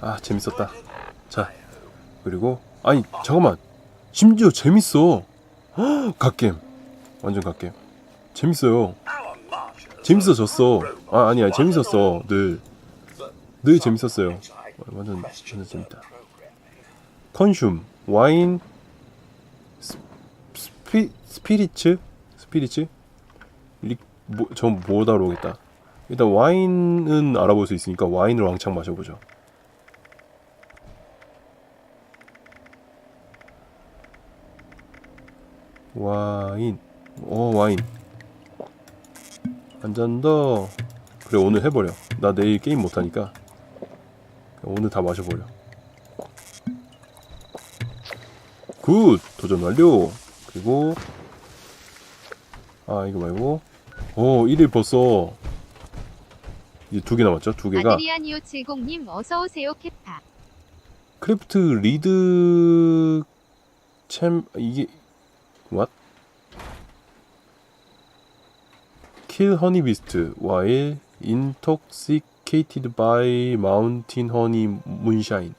아 재밌었다. 자 그리고 아니 잠깐만. 심지어 재밌어. 헉, 갓겜. 완전 갓겜. 재밌어요. 재밌어졌어. 아 아니야 재밌었어. 늘. 늘 재밌었어요. 완전 완전 재밌다. 컨슘 와인 스, 스피 스피리츠? 스피리츠? 리, 뭐, 전못 알아보겠다 일단 와인은 알아볼 수 있으니까 와인을 왕창 마셔보죠. 와인. 어 와인. 한 잔 더. 그래 오늘 해버려. 나 내일 게임 못하니까. 오늘 다 마셔버려. 굿! 도전 완료. 그리고 아 이거 말고. 오 1일 벌써 두 개 남았죠 두 개가 아드리아니오 70님 어서 오세요 캐파. 크래프트 리드 챔 이게 what? Kill honey beast while intoxicated by mountain honey moonshine.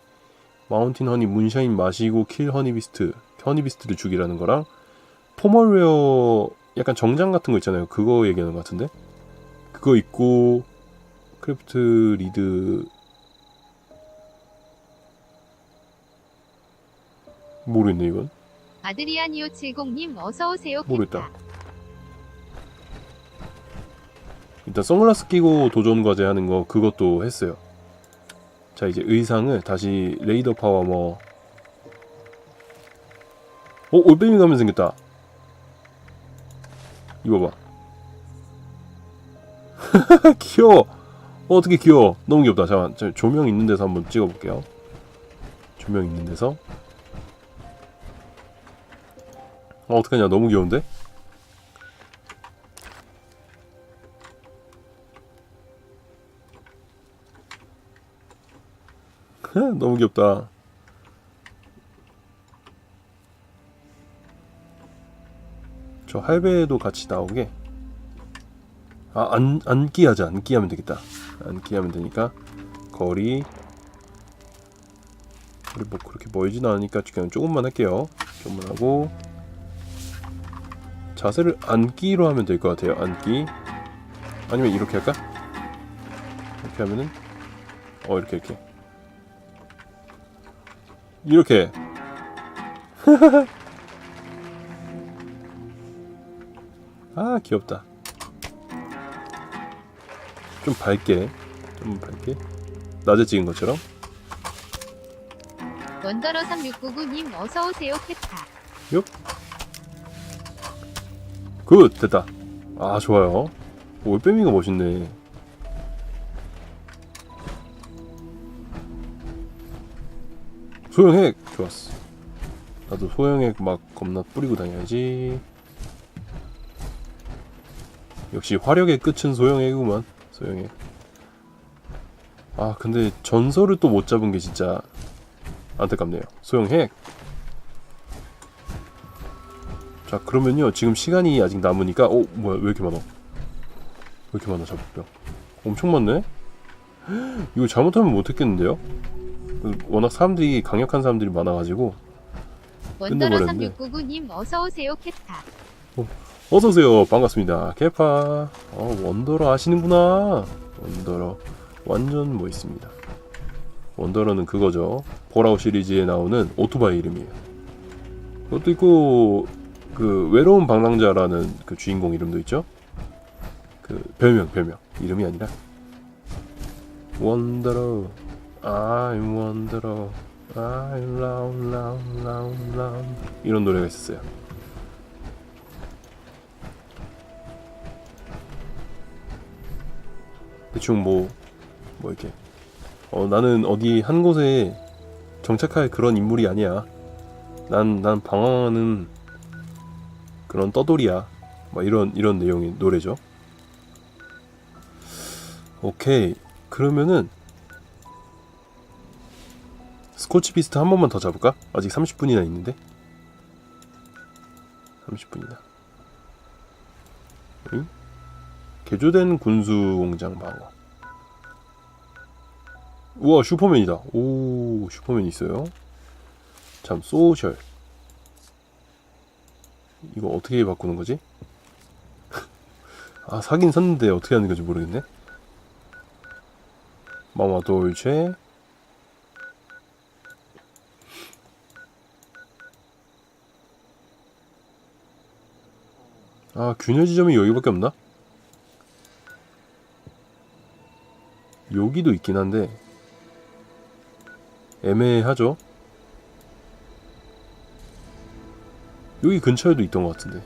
마운틴 허니 문샤인 마시고 킬 허니 비스트, 허니 비스트를 죽이라는 거랑 포멀웨어 약간 정장 같은 거 있잖아요. 그거 얘기하는 것 같은데. 그거 있고 크래프트 리드 모르겠네 이건. 아드리아니오 70님 어서 오세요. 모르겠다. 일단 선글라스 끼고 도전 과제 하는 거 그것도 했어요. 자 이제 의상을 다시 레이더 파워 뭐. 어 올빼미 가면 생겼다. 입어봐. 귀여워. 어, 어떻게 귀여워. 너무 귀엽다. 잠깐 저 조명 있는 데서 한번 찍어볼게요. 조명 있는 데서. 어 어떡하냐 너무 귀여운데? 너무 귀엽다. 저 할배도 같이 나오게. 아, 안, 안기 하자. 안기 하면 되겠다. 안기 하면 되니까. 거리. 우리 뭐 그렇게 멀진 않으니까 그냥 조금만 할게요. 조금만 하고. 자세를 안기로 하면 될 것 같아요. 안기. 아니면 이렇게 할까? 이렇게 하면은 어 이렇게 이렇게 이렇게 아 귀엽다 좀 밝게 좀 밝게? 낮에 찍은 것처럼? 원더러 3699님 어서 오세요 캐파. 굿 됐다. 아 좋아요. 올빼미가 멋있네. 소형핵 좋았어. 나도 소형핵 막 겁나 뿌리고 다녀야지. 역시 화력의 끝은 소형핵이구만 소형핵 아 근데 전설을 또 못 잡은 게 진짜 안타깝네요. 소형핵! 자 그러면요. 지금 시간이 아직 남으니까 어 뭐야 왜 이렇게 많아? 왜 이렇게 많아 잡병? 엄청 많네? 이거 잘못하면 못했겠는데요? 워낙 사람들이 강력한 사람들이 많아가지고. 원더러 끝내버렸네. 3699님 어서 오세요 캐파. 어 서오세요. 반갑습니다. 개파 어 원더러 아시는구나. 원더러. 완전 멋있습니다. 원더러는 그거죠. 보라우 시리즈에 나오는 오토바이 이름이에요. 그것도 있고 그 외로운 방랑자라는 그 주인공 이름도 있죠? 그 별명 별명. 이름이 아니라. 원더러. I'm 원더러 I'm round round round round. 이런 노래가 있었어요 대충 뭐, 뭐 이렇게. 어, 나는 어디 한 곳에 정착할 그런 인물이 아니야. 난, 난 방황하는 그런 떠돌이야. 막 이런, 이런 내용의 노래죠. 오케이. 그러면은, 스코치 비스트 한 번만 더 잡을까? 아직 30분이나 있는데. 30분이다. 응? 개조된 군수 공장 방어. 우와 슈퍼맨이다 오 슈퍼맨 있어요 참 소셜 이거 어떻게 바꾸는 거지? 아 사긴 샀는데 어떻게 하는 건지 모르겠네 마마 돌체 아 균열 지점이 여기밖에 없나? 여기도 있긴 한데 애매하죠? 여기 근처에도 있던 것 같은데.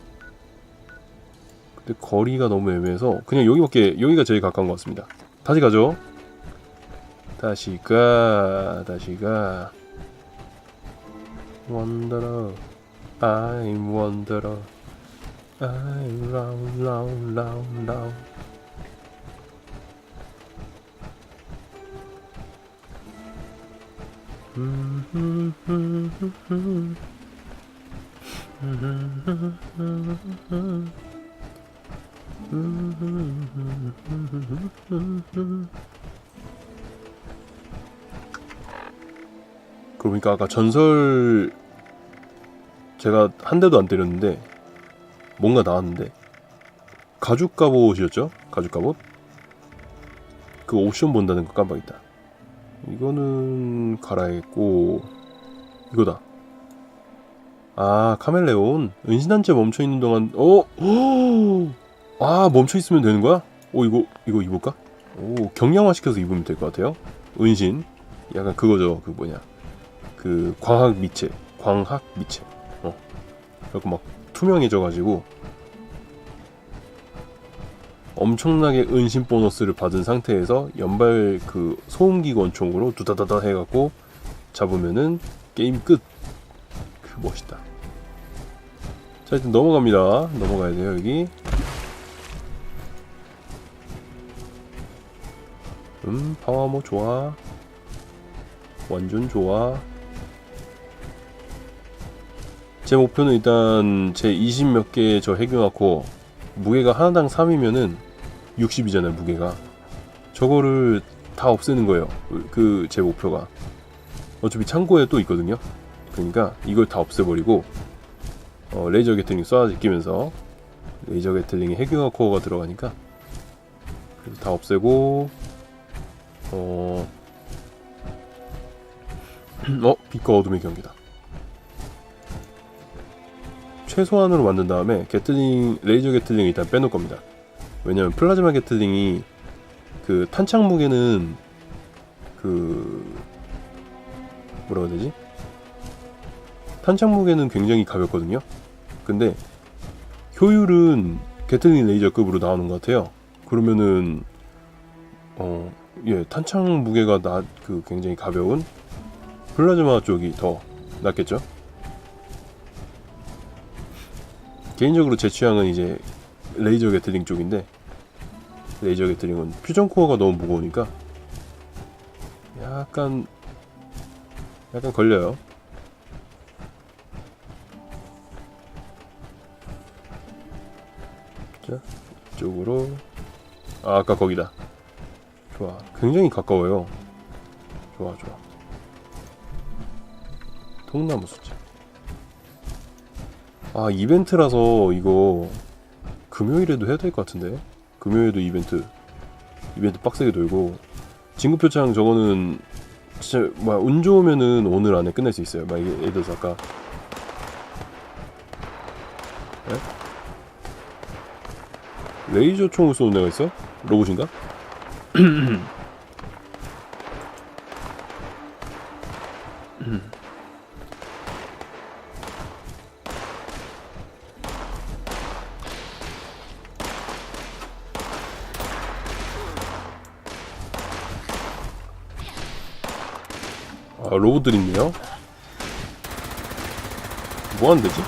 근데 거리가 너무 애매해서 그냥 여기밖에 여기가 제일 가까운 것 같습니다. 다시 가죠. 다시 가 다시 가. 원더러 I'm 원더러 I'm round round round round 그러니까 아까 전설 제가 한 대도 안 때렸는데 뭔가 나왔는데 가죽 갑옷이었죠? 가죽 갑옷? 그 옵션 본다는 거 깜빡했다. 이거는 갈아야겠고 이거다. 아 카멜레온 은신한 채 멈춰 있는 동안 어? 아 멈춰 있으면 되는 거야? 오 이거 이거 입을까? 오 경량화 시켜서 입으면 될 것 같아요. 은신 약간 그거죠 그 뭐냐 그 광학 미체 광학 미체 어 그래갖고 막 투명해져가지고 엄청나게 은신 보너스를 받은 상태에서 연발 그 소음기 권총으로 두다다다 해갖고 잡으면은 게임 끝. 그 멋있다. 자 일단 넘어갑니다. 넘어가야 돼요 여기. 음 파워모 좋아. 완전 좋아. 제 목표는 일단 제 20 몇 개 저 해겨놓고 무게가 하나당 3이면은 60이잖아요 무게가 저거를 다 없애는 거예요 그 제 목표가 어차피 창고에 또 있거든요 그러니까 이걸 다 없애버리고 어, 레이저 게틀링 쏴 끼면서 레이저 게틀링에 해경화 코어가 들어가니까 다 없애고 어... 어? 빛과 어둠의 경기다 최소한으로 만든 다음에 게틀링 레이저 게틀링 일단 빼놓을 겁니다. 왜냐면 플라즈마 게틀링이 그 탄창 무게는 그 뭐라고 해야 되지? 탄창 무게는 굉장히 가볍거든요. 근데 효율은 게틀링 레이저급으로 나오는 것 같아요. 그러면은 어, 예, 탄창 무게가 낮, 그 굉장히 가벼운 플라즈마 쪽이 더 낫겠죠? 개인적으로 제 취향은 이제 레이저 게틀링 쪽인데 레이저 게틀링은 퓨전 코어가 너무 무거우니까 약간 약간 걸려요. 자 이쪽으로 아 아까 거기다. 좋아 굉장히 가까워요. 좋아 좋아. 통나무 숫자. 아 이벤트라서 이거 금요일에도 해야 될 것 같은데 금요일에도 이벤트 이벤트 빡세게 돌고 진급 표창 저거는 진짜 뭐야 운 좋으면은 오늘 안에 끝낼 수 있어요 막 예를 들어서 아까 에? 레이저 총을 쏘는 애가 있어? 로봇인가? 로봇들 있네요. 뭐 하는 데지?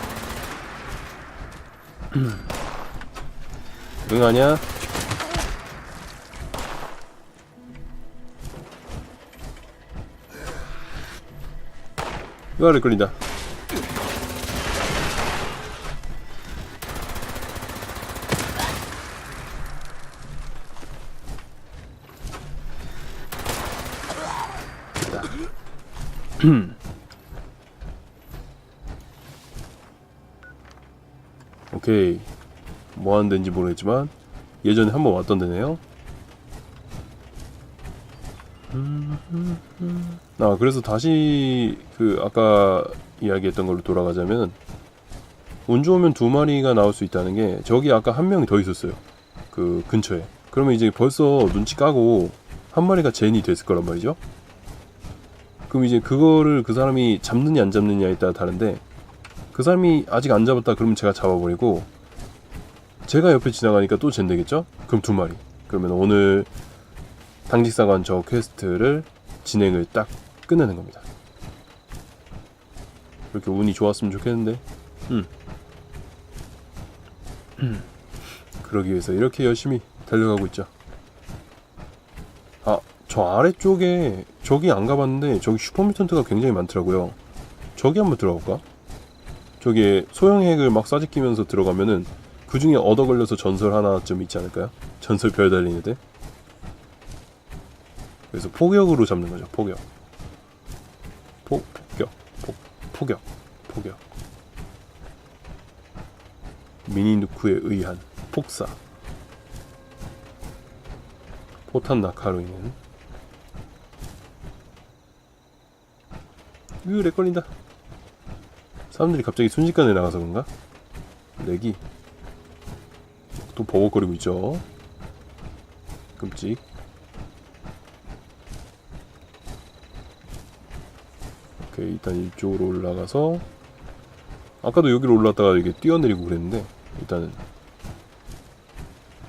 응, 아냐? 이거 아래 끌린다. 오케이. 뭐 하는 데인지 모르겠지만 예전에 한번 왔던 데네요. 아 그래서 다시 그 아까 이야기했던 걸로 돌아가자면 운 좋으면 두 마리가 나올 수 있다는 게 저기 아까 한 명이 더 있었어요. 그 근처에. 그러면 이제 벌써 눈치 까고 한 마리가 젠이 됐을 거란 말이죠 그럼 이제 그거를 그 사람이 잡느냐 안 잡느냐에 따라 다른데 그 사람이 아직 안 잡았다 그러면 제가 잡아버리고 제가 옆에 지나가니까 또젠 되겠죠? 그럼 두 마리 그러면 오늘 당직사관 저 퀘스트를 진행을 딱 끝내는 겁니다 이렇게 운이 좋았으면 좋겠는데 음. 음. 그러기 위해서 이렇게 열심히 달려가고 있죠 아 저 아래쪽에 저기 안 가봤는데 저기 슈퍼뮤턴트가 굉장히 많더라고요 저기 한번 들어가볼까? 저기에 소형 핵을 막 쏴지끼면서 들어가면은 그 중에 얻어 걸려서 전설 하나쯤 있지 않을까요? 전설 별 달리는 데. 그래서 포격으로 잡는 거죠. 포격. 포 폭격. 폭 포격. 포격. 미니 누크에 의한 폭사. 포탄 낙하로 인한 으, 렉 걸린다. 사람들이 갑자기 순식간에 나가서 그런가? 렉이 또 버벅거리고 있죠. 끔찍. 오케이 일단 이쪽으로 올라가서 아까도 여기로 올라갔다가 이게 뛰어내리고 그랬는데 일단은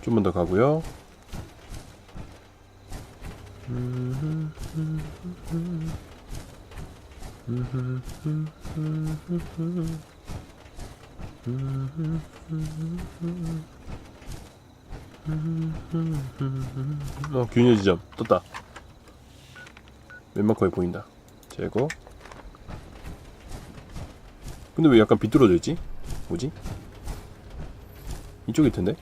좀만 더 가고요. 어 균열 지점 떴다. 웬만큼에 보인다. 제거. 근데 왜 약간 비뚤어져 있지? 뭐지? 이쪽일 텐데.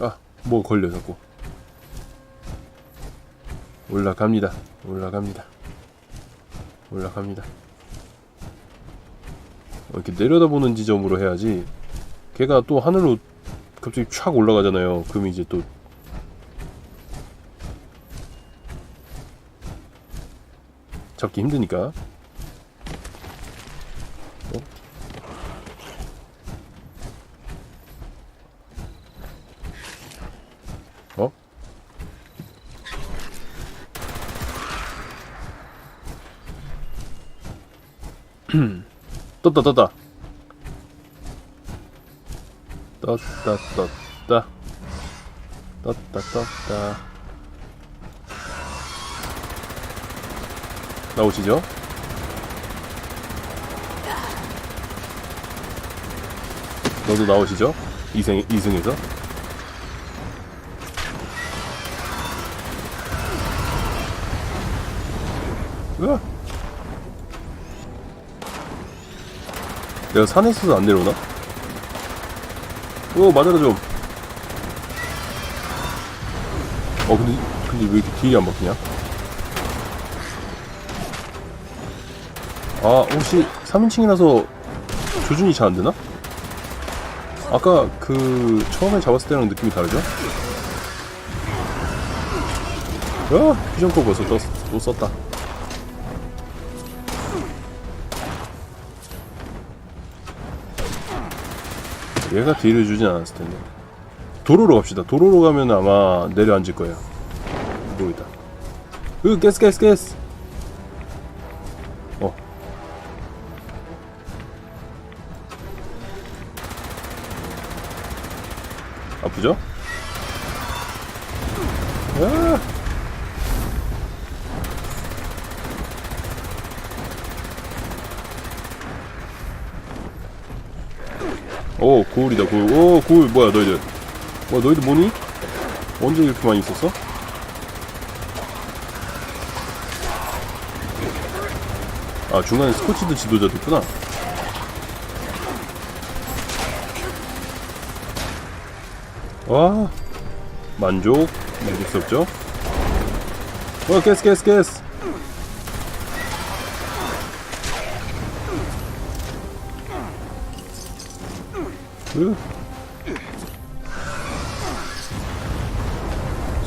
아, 뭐 걸려 자꾸. 올라갑니다. 올라갑니다. 올라갑니다. 어, 이렇게 내려다보는 지점으로 해야지. 걔가 또 하늘로 갑자기 촥 올라가잖아요. 그럼 이제 또 잡기 힘드니까. 떴다 떴다 떴다 떴다 떴다 떴다 나오시죠? 너도 나오시죠? 이승 이승에서 으아! 내가 산에 있어서 안 내려오나? 오 맞아라 좀. 어 근데 근데 왜 이렇게 딜이 안 먹히냐? 아 혹시 3인칭이라서 조준이 잘 안 되나? 아까 그 처음에 잡았을 때랑 느낌이 다르죠? 아 퓨전코 벌써 또, 또 썼다. 얘가 딜을 주진 않았을 텐데. 도로로 갑시다. 도로로 가면 아마 내려앉을 거예요. 모르겠다. 으, 가스, 가스, 가스! 오 고울이다 고울 오 고울 뭐야 너희들 뭐야 너희들 뭐니? 언제 이렇게 많이 있었어? 아 중간에 스코치드 지도자도 있구나 와 만족 만족스럽죠? 어 가스 가스 가스 으.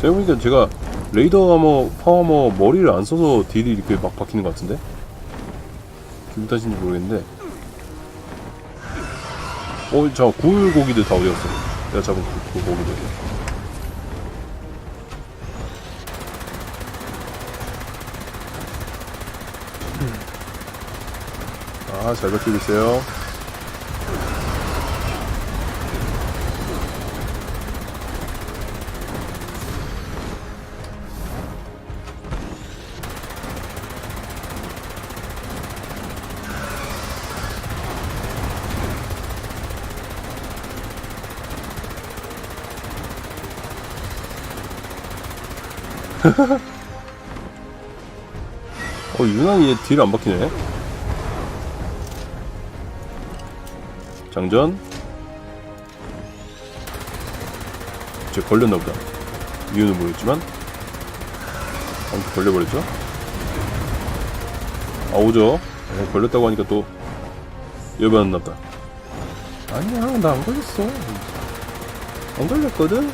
생각해보니까 제가 레이더 아머 파워머 머리를 안 써서 딜이 이렇게 막 박히는 것 같은데? 기분 탓인지 모르겠는데. 어저 굴 고기들 다 어디 갔어? 내가 잡은 굴, 굴 고기들. 아잘 버티고 있어요 어 유난히 얘 딜 안 박히네. 장전. 쟤 걸렸나 보다. 이유는 모르겠지만. 아무튼 걸려버렸죠. 아 오죠. 네, 걸렸다고 하니까 또 열받았나 보다. 아니야 나 안 걸렸어. 안 걸렸거든?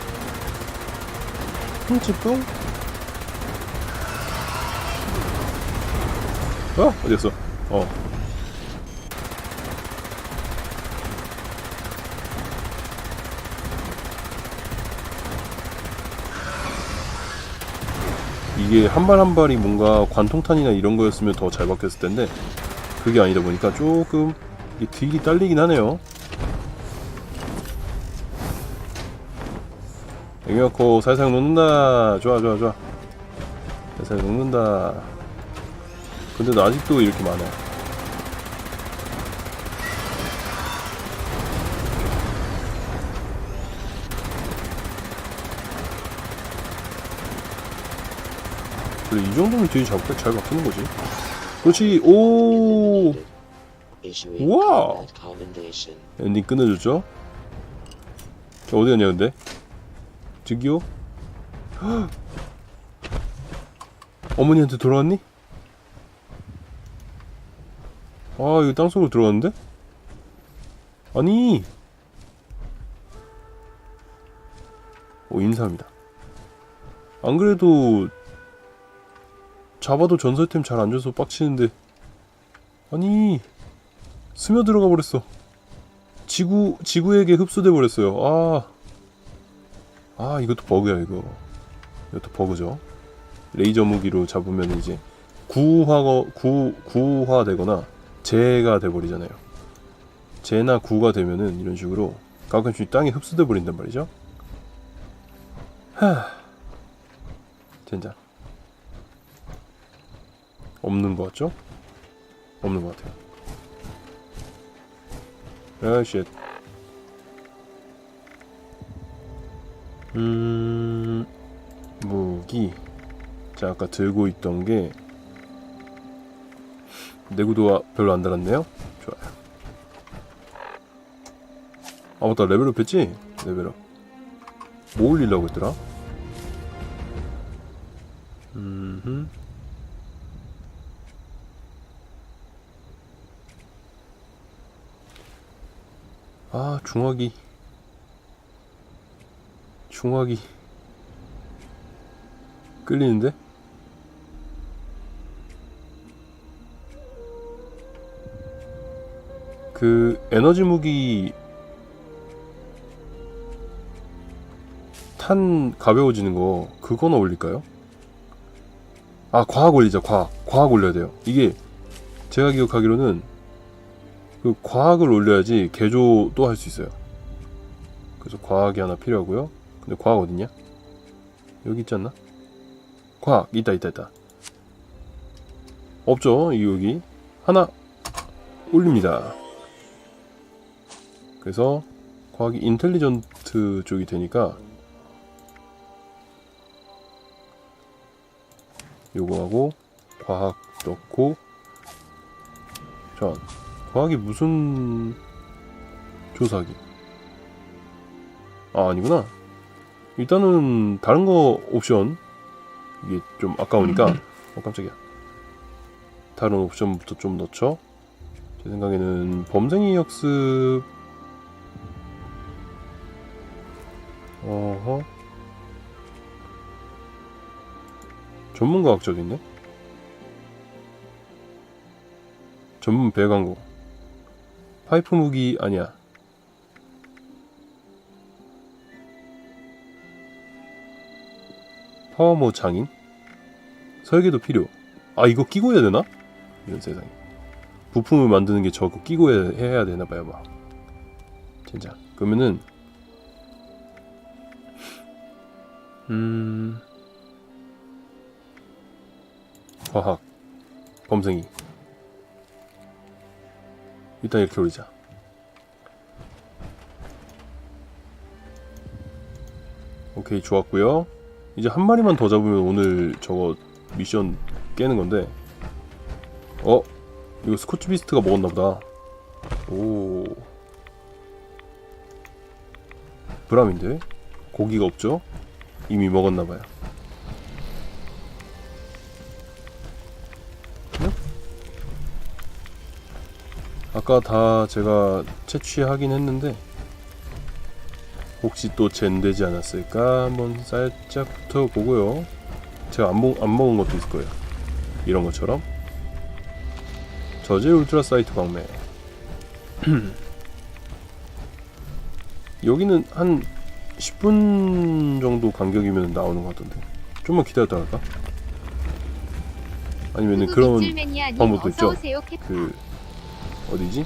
흠치뿡 어? 어디였어? 어. 이게 한 발 한 발이 뭔가 관통탄이나 이런 거였으면 더 잘 박혔을 텐데 그게 아니다 보니까 조금 이 딜이 딸리긴 하네요. 애기놓고 살살 녹는다. 좋아 좋아 좋아. 살살 녹는다. 근데 나 아직도 이렇게 많아. 그래 이 정도면 뒤에 잘, 잘 박히는 거지. 그렇지. 오 commendation. 엔딩 끝내줬죠. 저 어디 갔냐 근데? 헉! 어머니한테 돌아왔니? 아 이거 땅속으로 들어갔는데? 아니. 오 인사합니다. 안 그래도 잡아도 전설템 잘 안 줘서 빡치는데. 아니. 스며 들어가 버렸어. 지구 지구에게 흡수돼 버렸어요. 아. 아, 이것도 버그야 이거. 이것도 버그죠. 레이저 무기로 잡으면 이제 구화가 구 구화되거나 재가 돼버리잖아요. 재나 구가 되면은 이런 식으로 가끔씩 땅에 흡수돼 버린단 말이죠. 하, 젠장. 없는 것 같죠? 없는 것 같아요. 아, 쉣. 음, 무기. 자, 아까 들고 있던 게 내구도가 별로 안 달았네요. 좋아요. 아 맞다 레벨업 했지? 레벨업. 뭐 올리려고 했더라? 음흠. 아 중화기. 중화기. 끌리는데? 그 에너지 무기 탄 가벼워지는 거 그거나 올릴까요? 아 과학 올리자 과학. 과학 올려야 돼요. 이게 제가 기억하기로는 그 과학을 올려야지 개조도 할 수 있어요. 그래서 과학이 하나 필요하고요. 근데 과학 어딨냐? 여기 있지 않나? 과학. 있다 있다 있다. 없죠 이 여기. 하나 올립니다 그래서 과학이 인텔리전트 쪽이 되니까 요거 하고 과학 넣고 자 과학이 무슨 조사기? 아 아니구나. 일단은 다른 거 옵션. 이게 좀 아까우니까. 어 깜짝이야. 다른 옵션부터 좀 넣죠. 제 생각에는 범생이 역습 어허. 전문과학적인데? 전문 배광고. 파이프 무기 아니야. 파워모 장인? 설계도 필요. 아 이거 끼고 해야 되나? 이런 세상에. 부품을 만드는 게 저거 끼고 해, 해야 되나 봐요 막 진짜 그러면은 음. 과학. 범생이. 일단 이렇게 올리자. 오케이 좋았고요. 이제 한 마리만 더 잡으면 오늘 저거 미션 깨는 건데. 어? 이거 스코치 비스트가 먹었나 보다. 오. 브람인데? 고기가 없죠 이미 먹었나 봐요. 네? 아까 다 제가 채취하긴 했는데 혹시 또 젠되지 않았을까 한번 살짝 붙어보고요. 제가 안, 먹, 안 먹은 것도 있을 거예요. 이런 것처럼. 저질 울트라 사이트 광매 여기는 한 10분 정도 간격이면 나오는 것 같던데 좀만 기다렸다 할까? 아니면은 그런 방법도 있죠. 오세요. 그 어디지?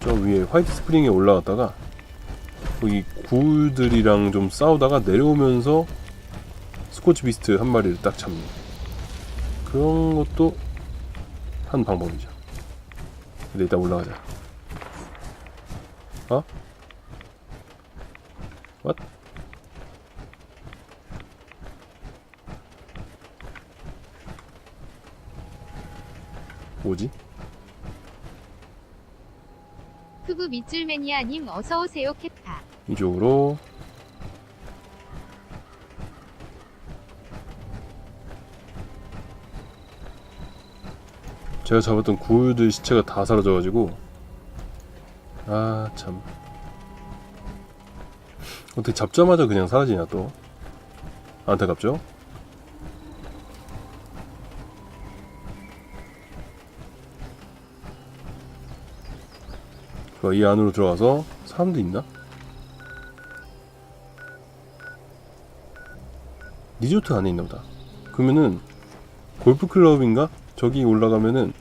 저 위에 화이트 스프링에 올라갔다가 거기 굴들이랑 좀 싸우다가 내려오면서 스코치 비스트 한 마리를 딱 잡는 그런 것도 한 방법이죠. 근데 일단 올라가자. 어? What? 뭐지? 흑우 밑줄 매니아님 어서 오세요 캣타. 이쪽으로 제가 잡았던 굴들 시체가 다 사라져가지고 아 참 어떻게 잡자마자 그냥 사라지냐 또 안타깝죠? 좋아 이 안으로 들어가서 사람도 있나? 리조트 안에 있나 보다. 그러면은 골프 클럽인가? 저기 올라가면은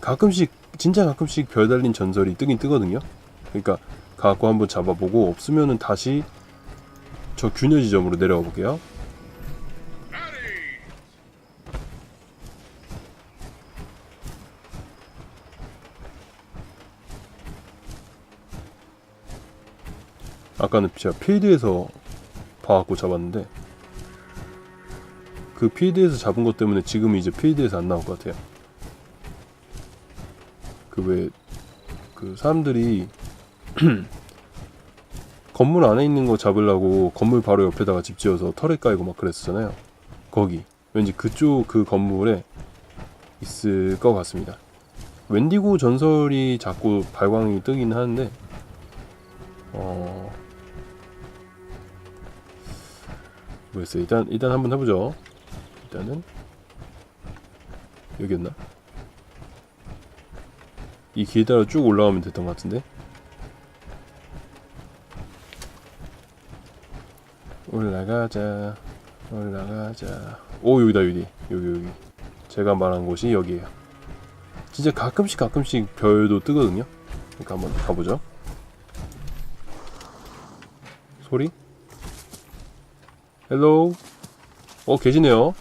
가끔씩 진짜 가끔씩 별 달린 전설이 뜨긴 뜨거든요. 그러니까 가고 한번 잡아보고 없으면은 다시 저 균열 지점으로 내려가 볼게요. 아까는 제가 필드에서 봐갖고 잡았는데 그 필드에서 잡은 것 때문에 지금 이제 필드에서 안 나올 것 같아요. 그 왜그 사람들이 건물 안에 있는 거 잡으려고 건물 바로 옆에다가 집 지어서 터렛 깔고 막 그랬었잖아요. 거기 왠지 그쪽 그 건물에 있을 것 같습니다. 웬디고 전설이 자꾸 발광이 뜨긴 하는데 어 뭐였어요? 일단 일단 한번 해보죠. 일단은 여기였나? 이길 따라 쭉 올라가면 됐던 것 같은데 올라가자 올라가자. 오 여기다 여기 여기 여기. 제가 말한 곳이 여기에요. 진짜 가끔씩 가끔씩 별도 뜨거든요? 그러니까 한번 가보죠. 소리? 헬로우 어 계시네요